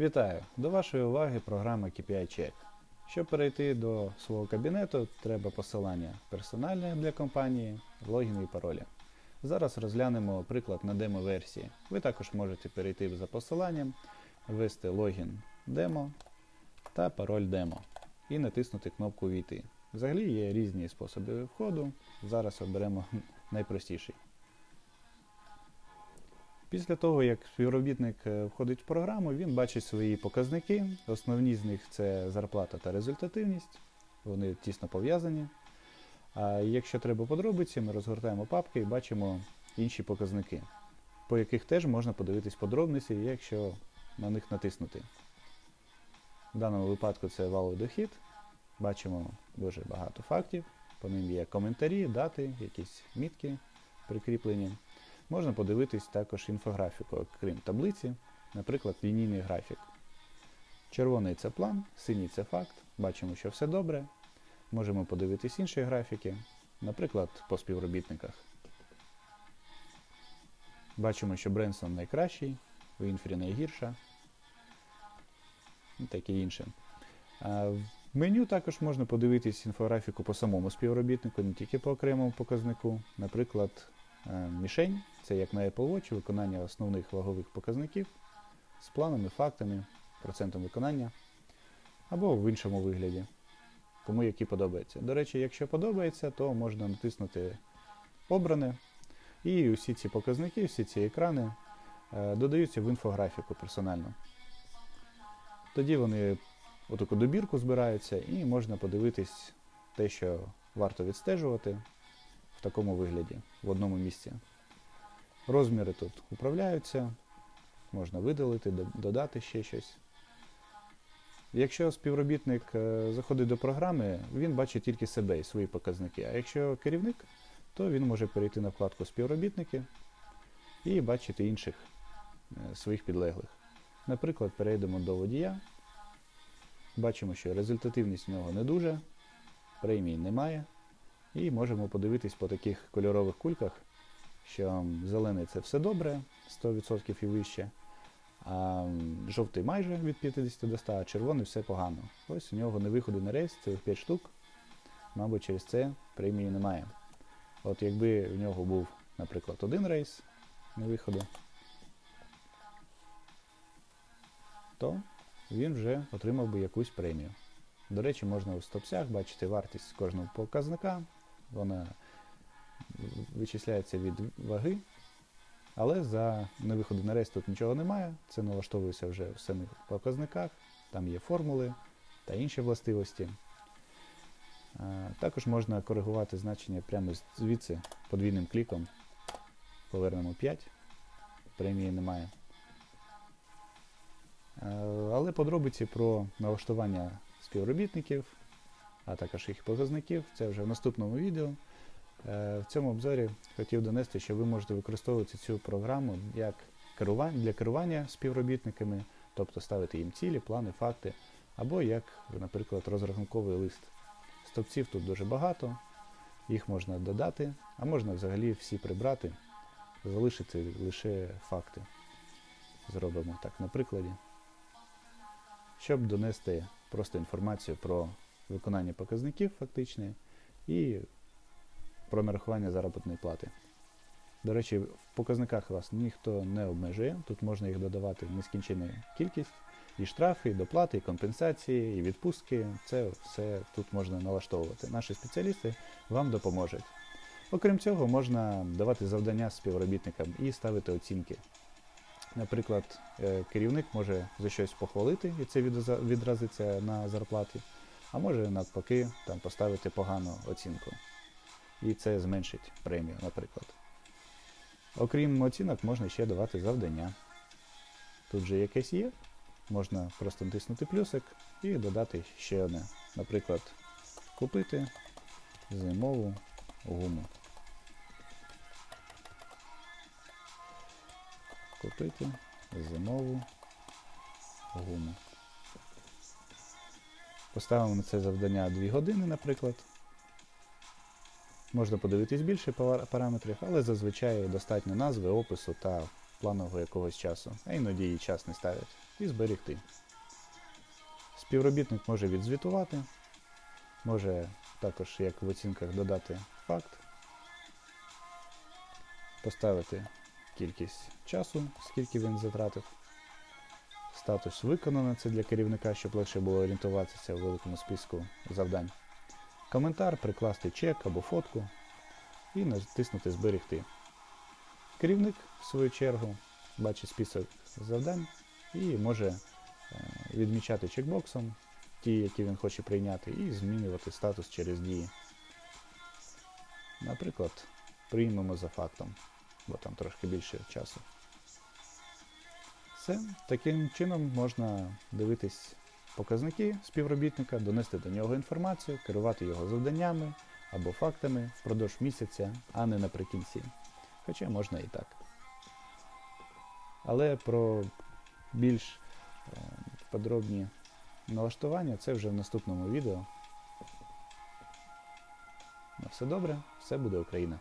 Вітаю! До вашої уваги програма KPI Check. Щоб перейти до свого кабінету, треба посилання персональне для компанії, логін і паролі. Зараз розглянемо приклад на демо-версії. Ви також можете перейти за посиланням, ввести логін демо та пароль демо і натиснути кнопку Війти. Взагалі є різні способи входу. Зараз оберемо найпростіший. Після того, як співробітник е, входить в програму, він бачить свої показники. Основні з них це зарплата та результативність. Вони тісно пов'язані. А якщо треба подробиці, ми розгортаємо папки і бачимо інші показники, по яких теж можна подивитись подробниці, якщо на них натиснути. В даному випадку це валовий дохід. Бачимо дуже багато фактів. По ним є коментарі, дати, якісь мітки прикріплені. Можна подивитись також інфографіку, крім таблиці, наприклад, лінійний графік. Червоний це план, синій це факт. Бачимо, що все добре. Можемо подивитись інші графіки, наприклад, по співробітниках. Бачимо, що Бренсон найкращий, Вінфрі найгірша і таке інше. В меню також можна подивитись інфографіку по самому співробітнику, не тільки по окремому показнику. Наприклад, мішень це як на Apple Watch виконання основних вагових показників з планами, фактами, процентом виконання або в іншому вигляді, кому які подобається. До речі, якщо подобається, то можна натиснути обране, і усі ці показники, всі ці екрани е, додаються в інфографіку персонально. Тоді вони у таку добірку збираються і можна подивитись те, що варто відстежувати в такому вигляді, в одному місці. Розміри тут управляються, можна видалити, додати ще щось. Якщо співробітник е, заходить до програми, він бачить тільки себе і свої показники. А якщо керівник, то він може перейти на вкладку співробітники і бачити інших е, своїх підлеглих. Наприклад, перейдемо до водія. Бачимо, що результативність в нього не дуже, премій немає. І можемо подивитись по таких кольорових кульках, що зелений це все добре, 100% і вище, а жовтий майже від 50 до 100, а червоний все погано. Ось у нього не виходи на рейс, цілих 5 штук. Мабуть, через це премії немає. От якби в нього був, наприклад, один рейс на виходу, то він вже отримав би якусь премію. До речі, можна у стопсях бачити вартість кожного показника. Вона вичисляється від ваги, але за невиходи на рейс тут нічого немає. Це налаштовується вже в самих показниках, там є формули та інші властивості. Також можна коригувати значення прямо звідси подвійним кліком. Повернемо 5, премії немає. Але подробиці про налаштування співробітників, а також їх показників, це вже в наступному відео. Е, В цьому обзорі хотів донести, що ви можете використовувати цю програму як для керування співробітниками, тобто ставити їм цілі, плани, факти, або як, наприклад, розрахунковий лист. Стовпців тут дуже багато, їх можна додати, а можна взагалі всі прибрати, залишити лише факти. Зробимо так на прикладі щоб донести просто інформацію про виконання показників фактичне і про нарахування заробітної плати. До речі, в показниках вас ніхто не обмежує, тут можна їх додавати в нескінчену кількість, і штрафи, і доплати, і компенсації, і відпустки. Це все тут можна налаштовувати. Наші спеціалісти вам допоможуть. Окрім цього, можна давати завдання співробітникам і ставити оцінки. Наприклад, е, керівник може за щось похвалити, і це відразиться на зарплаті, а може навпаки там, поставити погану оцінку. І це зменшить премію, наприклад. Окрім оцінок, можна ще давати завдання. Тут же якесь є, можна просто натиснути плюсик і додати ще одне. Наприклад, купити зимову гуму. Купити зимову гуму. Поставимо на це завдання 2 години, наприклад. Можна подивитись більше параметрів, але зазвичай достатньо назви, опису та планового якогось часу, а іноді і час не ставлять, і зберегти. Співробітник може відзвітувати, може також, як в оцінках, додати факт, поставити кількість часу, скільки він затратив, статус виконано це для керівника, щоб легше було орієнтуватися в великому списку завдань. Коментар, прикласти чек або фотку і натиснути Зберегти. Керівник, в свою чергу, бачить список завдань і може е, відмічати чекбоксом ті, які він хоче прийняти, і змінювати статус через дії. Наприклад, приймемо за фактом, бо там трошки більше часу. Все, таким чином можна дивитись показники співробітника, донести до нього інформацію, керувати його завданнями або фактами впродовж місяця, а не наприкінці. Хоча можна і так. Але про більш е, подробні налаштування це вже в наступному відео. На все добре, все буде Україна!